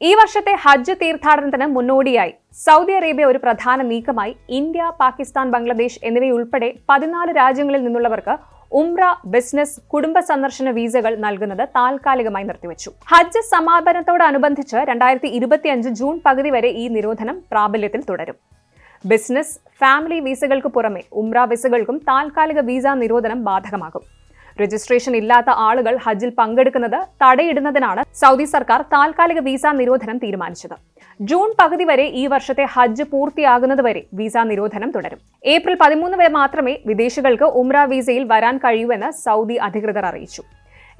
ഈ വർഷത്തെ ഹജ്ജ് തീർത്ഥാടനത്തിന് മുന്നോടിയായി സൗദി അറേബ്യ ഒരു പ്രധാന നീക്കമായി ഇന്ത്യ പാകിസ്ഥാൻ ബംഗ്ലാദേശ് എന്നിവയുൾപ്പെടെ പതിനാല് രാജ്യങ്ങളിൽ നിന്നുള്ളവർക്ക് ഉംറ ബിസിനസ് കുടുംബ സന്ദർശന വീസകൾ നൽകുന്നത് താൽക്കാലികമായി നിർത്തിവച്ചു. ഹജ്ജ് സമാപനത്തോടനുബന്ധിച്ച് രണ്ടായിരത്തി ഇരുപത്തിയഞ്ച് ജൂൺ പകുതി വരെ ഈ നിരോധനം പ്രാബല്യത്തിൽ തുടരും. ബിസിനസ് ഫാമിലി വീസകൾക്ക് പുറമെ ഉംറ വിസകൾക്കും താൽക്കാലിക വീസ നിരോധനം ബാധകമാകും. രജിസ്ട്രേഷൻ ഇല്ലാത്ത ആളുകൾ ഹജ്ജിൽ പങ്കെടുക്കുന്നത് തടയിടുന്നതിനാണ് സൗദി സർക്കാർ താൽക്കാലിക വിസ നിരോധനം തീരുമാനിച്ചത്. ജൂൺ പകുതി വരെ ഈ വർഷത്തെ ഹജ്ജ് പൂർത്തിയാകുന്നതുവരെ വിസ നിരോധനം തുടരും. ഏപ്രിൽ പതിമൂന്ന് വരെ മാത്രമേ വിദേശികൾക്ക് ഉംറ വിസയിൽ വരാൻ കഴിയൂവെന്ന് സൗദി അധികൃതർ അറിയിച്ചു.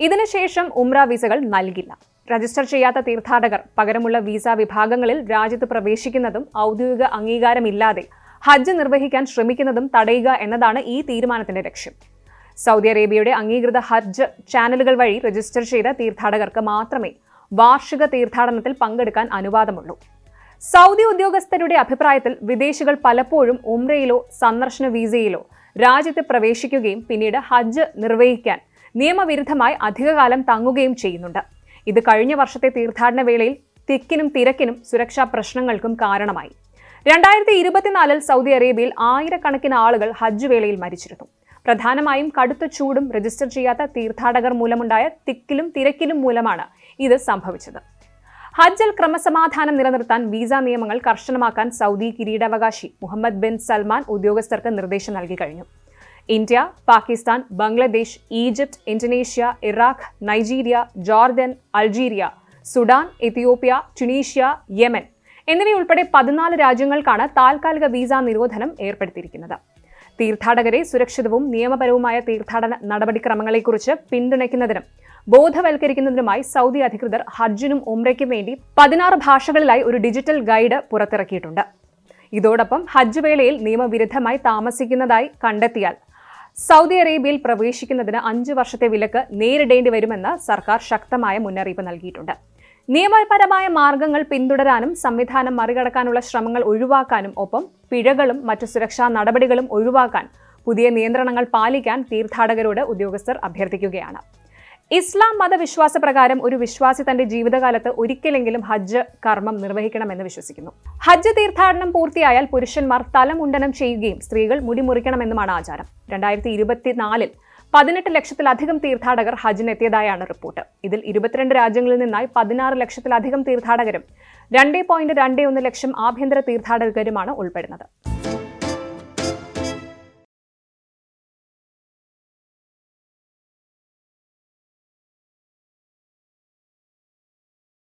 ഇതിനുശേഷം ഉംറ വിസകൾ നൽകില്ല. രജിസ്റ്റർ ചെയ്യാത്ത തീർത്ഥാടകർ പകരമുള്ള വിസ വിഭാഗങ്ങളിൽ രാജ്യത്ത് പ്രവേശിക്കുന്നതും ഔദ്യോഗിക അംഗീകാരമില്ലാതെ ഹജ്ജ് നിർവഹിക്കാൻ ശ്രമിക്കുന്നതും തടയുക എന്നതാണ് ഈ തീരുമാനത്തിന്റെ ലക്ഷ്യം. സൗദി അറേബ്യയുടെ അംഗീകൃത ഹജ്ജ് ചാനലുകൾ വഴി രജിസ്റ്റർ ചെയ്ത തീർത്ഥാടകർക്ക് മാത്രമേ വാർഷിക തീർത്ഥാടനത്തിൽ പങ്കെടുക്കാൻ അനുവാദമുള്ളൂ. സൗദി ഉദ്യോഗസ്ഥരുടെ അഭിപ്രായത്തിൽ വിദേശികൾ പലപ്പോഴും ഉംറയിലോ സന്ദർശന വീസയിലോ രാജ്യത്ത് പ്രവേശിക്കുകയും പിന്നീട് ഹജ്ജ് നിർവഹിക്കാൻ നിയമവിരുദ്ധമായി അധികകാലം തങ്ങുകയും ചെയ്യുന്നുണ്ട്. ഇത് കഴിഞ്ഞ വർഷത്തെ തീർത്ഥാടന വേളയിൽ തിക്കിനും തിരക്കിനും സുരക്ഷാ പ്രശ്നങ്ങൾക്കും കാരണമായി. രണ്ടായിരത്തി ഇരുപത്തിനാലിൽ സൗദി അറേബ്യയിൽ ആയിരക്കണക്കിന് ആളുകൾ ഹജ്ജ് വേളയിൽ മരിച്ചിരുന്നു. പ്രധാനമായും കടുത്ത ചൂടും രജിസ്റ്റർ ചെയ്യാത്ത തീർത്ഥാടകർ മൂലമുണ്ടായ തിക്കിലും തിരക്കിലും മൂലമാണ് ഇത് സംഭവിച്ചത്. ഹജ്ജിൽ ക്രമസമാധാനം നിലനിർത്താൻ വിസ നിയമങ്ങൾ കർശനമാക്കാൻ സൗദി കിരീടാവകാശി മുഹമ്മദ് ബിൻ സൽമാൻ ഉദ്യോഗസ്ഥർക്ക് നിർദ്ദേശം നൽകി കഴിഞ്ഞു. India Pakistan Bangladesh Egypt Indonesia Iraq Nigeria Jordan Algeria Sudan Ethiopia Tunisia Yemen എന്നിവയുൾപ്പെടെ പതിനാല് രാജ്യങ്ങൾക്കാണ് താൽക്കാലിക വിസ നിരോധനം ഏർപ്പെടുത്തിയിരിക്കുന്നത്. തീർത്ഥാടകരെ സുരക്ഷിതവും നിയമപരവുമായ തീർത്ഥാടന നടപടിക്രമങ്ങളെക്കുറിച്ച് പിന്തുണയ്ക്കുന്നതിനും ബോധവൽക്കരിക്കുന്നതിനുമായി സൗദി അധികൃതർ ഹജ്ജിനും ഉംറയ്ക്കും വേണ്ടി പതിനാറ് ഭാഷകളിലായി ഒരു ഡിജിറ്റൽ ഗൈഡ് പുറത്തിറക്കിയിട്ടുണ്ട്. ഇതോടൊപ്പം ഹജ്ജ് വേളയിൽ നിയമവിരുദ്ധമായി താമസിക്കുന്നതായി കണ്ടെത്തിയാൽ സൗദി അറേബ്യയിൽ പ്രവേശിക്കുന്നതിന് അഞ്ച് വർഷത്തെ വിലക്ക് നേരിടേണ്ടി വരുമെന്ന് സർക്കാർ ശക്തമായ മുന്നറിയിപ്പ് നൽകിയിട്ടുണ്ട്. നിയമപരമായ മാർഗങ്ങൾ പിന്തുടരാനും സംവിധാനം മറികടക്കാനുള്ള ശ്രമങ്ങൾ ഒഴിവാക്കാനും ഒപ്പം പിഴകളും മറ്റു സുരക്ഷാ നടപടികളും ഒഴിവാക്കാൻ പുതിയ നിയന്ത്രണങ്ങൾ പാലിക്കാൻ തീർത്ഥാടകരോട് ഉദ്യോഗസ്ഥർ അഭ്യർത്ഥിക്കുകയാണ്. ഇസ്ലാം മതവിശ്വാസ പ്രകാരം ഒരു വിശ്വാസി തന്റെ ജീവിതകാലത്ത് ഒരിക്കലെങ്കിലും ഹജ്ജ് കർമ്മം നിർവഹിക്കണമെന്ന് വിശ്വസിക്കുന്നു. ഹജ്ജ് തീർത്ഥാടനം പൂർത്തിയായാൽ പുരുഷന്മാർ തലമുണ്ടനം ചെയ്യുകയും സ്ത്രീകൾ മുടിമുറിക്കണമെന്നുമാണ് ആചാരം. രണ്ടായിരത്തി ഇരുപത്തിനാലിൽ പതിനെട്ട് ലക്ഷത്തിലധികം തീർത്ഥാടകർ ഹജ്ജിനെത്തിയതായാണ് റിപ്പോർട്ട്. ഇതിൽ ഇരുപത്തിരണ്ട് രാജ്യങ്ങളിൽ നിന്നായി പതിനാറ് ലക്ഷത്തിലധികം തീർത്ഥാടകരും രണ്ടേ പോയിന്റ് രണ്ടേ ഒന്ന് ലക്ഷം ആഭ്യന്തര തീർത്ഥാടകരുമാണ് ഉൾപ്പെടുന്നത്.